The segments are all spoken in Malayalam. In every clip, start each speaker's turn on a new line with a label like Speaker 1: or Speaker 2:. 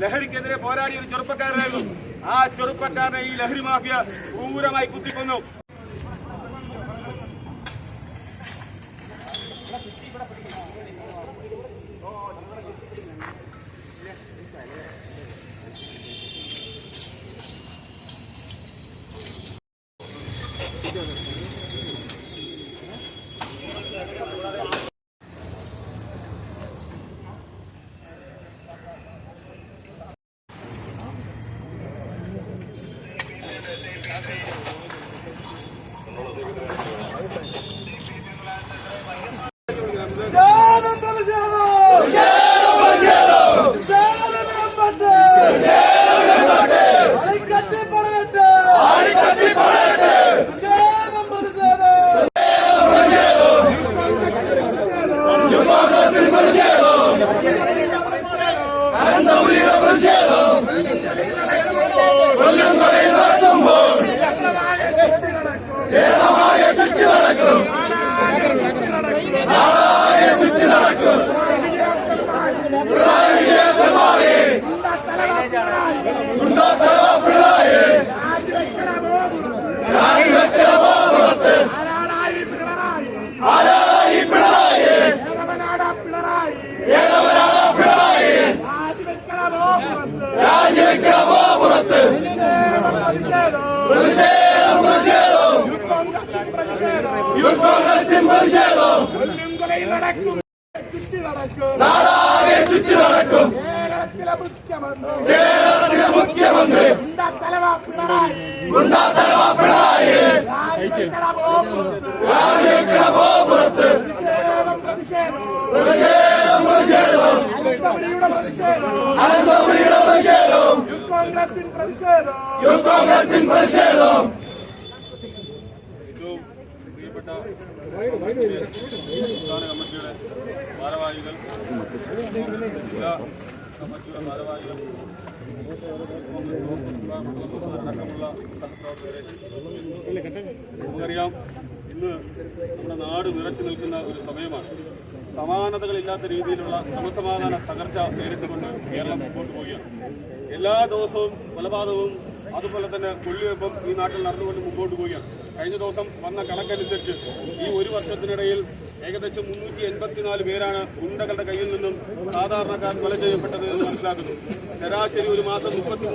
Speaker 1: ലഹരിക്കെതിരെ പോരാടിയ ഒരു ചെറുപ്പക്കാരനായിരുന്നു. ആ ചെറുപ്പക്കാരനെ ഈ ലഹരി മാഫിയ ക്രൂരമായി കുത്തിക്കൊന്നു. Thank you.
Speaker 2: നാടാകെ ചുറ്റി നടക്കും കേരളത്തിലെ മുഖ്യമന്ത്രി ഗുണ്ടാ തലവാ പിണറായി രാജിവെക്കണ ഗോപുരത്ത് പ്രതിഷേധം പ്രതിഷേധം അനന്തപുരിയുടെ പ്രതിഷേധം
Speaker 3: കോൺഗ്രസിൻ പ്രതിഷേധം.
Speaker 2: യൂത്ത് കോൺഗ്രസിൻ പ്രതിഷേധം.
Speaker 1: ഏറ്റവും പ്രിയപ്പെട്ട സംസ്ഥാന കമ്മിറ്റിയുടെ ഭാരവാഹികൾ ജില്ലാ കമ്മിറ്റിയുടെ ഭാരവാഹികൾ അടക്കമുള്ള സഹപ്രവർത്തകരെ നമുക്കറിയാം. ഇന്ന് നമ്മുടെ നാട് നിറച്ചു നിൽക്കുന്ന ഒരു സമയമാണ്. സമാനതകളില്ലാത്ത രീതിയിലുള്ള ക്രമസമാധാന തകർച്ച നേരിട്ടുകൊണ്ട് കേരളം മുമ്പോട്ട് പോവുകയാണ്. എല്ലാ ദിവസവും കൊലപാതകവും അതുപോലെ തന്നെ കൊള്ളിവെപ്പും ഈ നാട്ടിൽ നടന്നുകൊണ്ട് മുമ്പോട്ട് പോവുകയാണ്. കഴിഞ്ഞ ദിവസം വന്ന കണക്കനുസരിച്ച് ഈ ഒരു വർഷത്തിനിടയിൽ ഏകദേശം മുന്നൂറ്റി എൺപത്തിനാല് പേരാണ് ഗുണ്ടകളുടെ കയ്യിൽ നിന്നും സാധാരണക്കാർ കൊല ചെയ്യപ്പെട്ടത് എന്ന് മനസ്സിലാക്കുന്നു. ശരാശരി ഒരു മാസം മുപ്പത്തി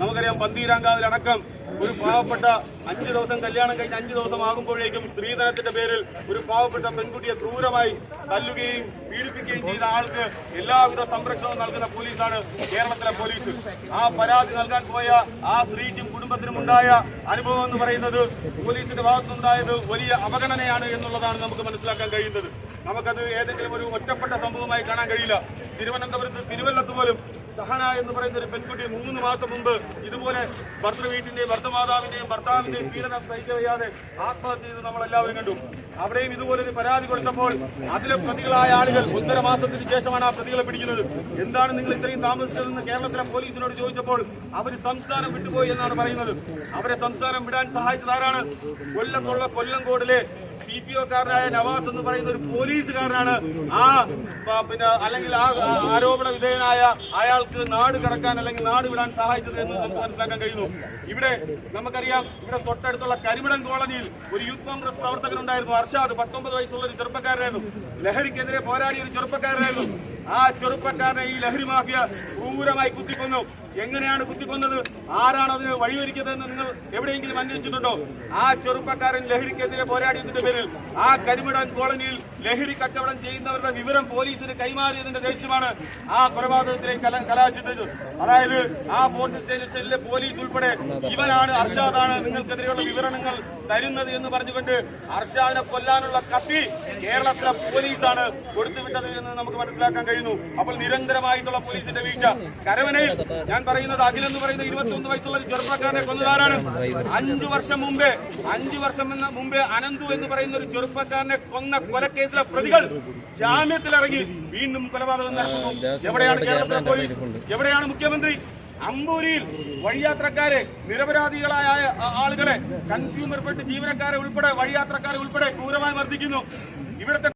Speaker 1: നമുക്കറിയാം പന്തീരാങ്കാവിലടക്കം ഒരു പാവപ്പെട്ട അഞ്ച് ദിവസം കല്യാണം കഴിഞ്ഞ് അഞ്ച് ദിവസം ആകുമ്പോഴേക്കും സ്ത്രീധനത്തിന്റെ പേരിൽ ഒരു പാവപ്പെട്ട പെൺകുട്ടിയെ ക്രൂരമായി തല്ലുകയും പീഡിപ്പിക്കുകയും ചെയ്ത ആൾക്ക് എല്ലാവിധ സംരക്ഷണവും നൽകുന്ന പോലീസാണ് കേരളത്തിലെ പോലീസ്. ആ പരാതി നൽകാൻ പോയ ആ സ്ത്രീക്കും കുടുംബത്തിനും ഉണ്ടായ അനുഭവം എന്ന് പറയുന്നത് പോലീസിന്റെ ഭാഗത്തുനിന്നുണ്ടായത് വലിയ അവഗണനയാണ് എന്നുള്ളതാണ് നമുക്ക് മനസ്സിലാക്കാൻ കഴിയുന്നത്. നമുക്കത് ഏതെങ്കിലും ഒരു ഒറ്റപ്പെട്ട സംഭവമായി കാണാൻ കഴിയില്ല. തിരുവനന്തപുരത്ത് തിരുവല്ലത്ത് പോലും സഹന എന്ന് പറയുന്ന ഒരു പെൺകുട്ടി മൂന്ന് മാസം മുമ്പ് ഇതുപോലെ ഭർത്തൃ വീട്ടിന്റെയും ഭർത്തമാതാവിന്റെയും ഭർത്താവിന്റെയും പീഡനം സഹിക്കവയ്യാതെ ആത്മഹത്യ ചെയ്ത് നമ്മൾ എല്ലാവരും കണ്ടു. അവിടെയും ഇതുപോലെ ഒരു പരാതി കൊടുത്തപ്പോൾ അതിലെ പ്രതികളായ ആളുകൾ ഒന്നര മാസത്തിന് ശേഷമാണ് ആ പ്രതികളെ പിടിക്കുന്നത്. എന്താണ് നിങ്ങൾ ഇത്രയും താമസിച്ചതെന്ന് കേരളത്തിലെ പോലീസിനോട് ചോദിച്ചപ്പോൾ അവർ സംസ്ഥാനം വിട്ടുപോയി എന്നാണ് പറയുന്നത്. അവരെ സംസ്ഥാനം വിടാൻ സഹായിച്ചതാരാണ് കൊല്ലത്തുള്ള കൊല്ലംകോടിലെ സി പി ഒക്കാരനായ നവാസ് എന്ന് പറയുന്ന ഒരു പോലീസുകാരനാണ്. ആ പിന്നെ അല്ലെങ്കിൽ ആ ആരോപണ വിധേയനായ അയാൾക്ക് നാട് കടക്കാൻ അല്ലെങ്കിൽ നാട് വിടാൻ സഹായിച്ചത് എന്ന് നമുക്ക് മനസ്സിലാക്കാൻ കഴിയുന്നു. ഇവിടെ നമുക്കറിയാം ഇവിടെ തൊട്ടടുത്തുള്ള കരിമിടം കോളനിയിൽ ഒരു യൂത്ത് കോൺഗ്രസ് പ്രവർത്തകനുണ്ടായിരുന്നു. അർഷാദ് പത്തൊമ്പത് വയസ്സുള്ള ഒരു ചെറുപ്പക്കാരനായിരുന്നു. ലഹരിക്കെതിരെ പോരാടിയ ഒരു ചെറുപ്പക്കാരനായിരുന്നു. ആ ചെറുപ്പക്കാരനെ ഈ ലഹരി മാഫിയ ക്രൂരമായി കുത്തിക്കൊന്നു. എങ്ങനെയാണ് കുത്തിക്കൊന്നത്? ആരാണ് അതിന് വഴിയൊരുക്കിയതെന്ന് നിങ്ങൾ എവിടെയെങ്കിലും അന്വേഷിച്ചിട്ടുണ്ടോ? ആ ചെറുപ്പക്കാരൻ ലഹരിക്കെതിരെ പോരാടിയതിന്റെ പേരിൽ ആ കരിമിടൻ കോളനിയിൽ ലഹരി കച്ചവടം ചെയ്യുന്നവരുടെ വിവരം പോലീസിന് കൈമാറിയതിന്റെ ദേഷ്യമാണ് ആ കൊലപാതകത്തിലേക്ക് കലാശിപ്പിച്ചത് അതായത് ആ പോലീസ് സ്റ്റേഷനിലെ പോലീസ് ഉൾപ്പെടെ ഇവനാണ് അർഷാദാണ് നിങ്ങൾക്കെതിരെയുള്ള വിവരണങ്ങൾ തരുന്നത് എന്ന് പറഞ്ഞുകൊണ്ട് അർഷാദിനെ കൊല്ലാനുള്ള കത്തി കേരളത്തിലെ പോലീസാണ് കൊടുത്തുവിട്ടത് എന്ന് നമുക്ക് മനസ്സിലാക്കാൻ കഴിയുന്നു. അപ്പോൾ നിരന്തരമായിട്ടുള്ള പോലീസിന്റെ വീഴ്ച. കരവനയിൽ ഞാൻ പറയുന്നത് അഖിലെന്ന് പറയുന്ന ഇരുപത്തി വയസ്സുള്ള ഒരു ചെറുപ്പക്കാരനെ കൊന്നതാരാണ്? അഞ്ചു വർഷം മുമ്പേ അഞ്ചു വർഷം എന്ന മുമ്പേ അനന്തു എന്ന് പറയുന്ന ഒരു ചെറുപ്പക്കാരനെ കൊന്ന കൊലക്കേസിലെ പ്രതികൾ ജാമ്യത്തിലിറങ്ങി വീണ്ടും കൊലപാതകം നടക്കുന്നു. എവിടെയാണ് കേരളത്തിലെ പോലീസ്? എവിടെയാണ് മുഖ്യമന്ത്രി? അമ്പൂരിയിൽ വഴിയാത്രക്കാരെ നിരപരാധികളായ ആളുകളെ കൺസ്യൂമർ ഫെഡ് ജീവനക്കാരെ ഉൾപ്പെടെ വഴിയാത്രക്കാരെ ഉൾപ്പെടെ ക്രൂരമായി മർദ്ദിക്കുന്നു. ഇവിടുത്തെ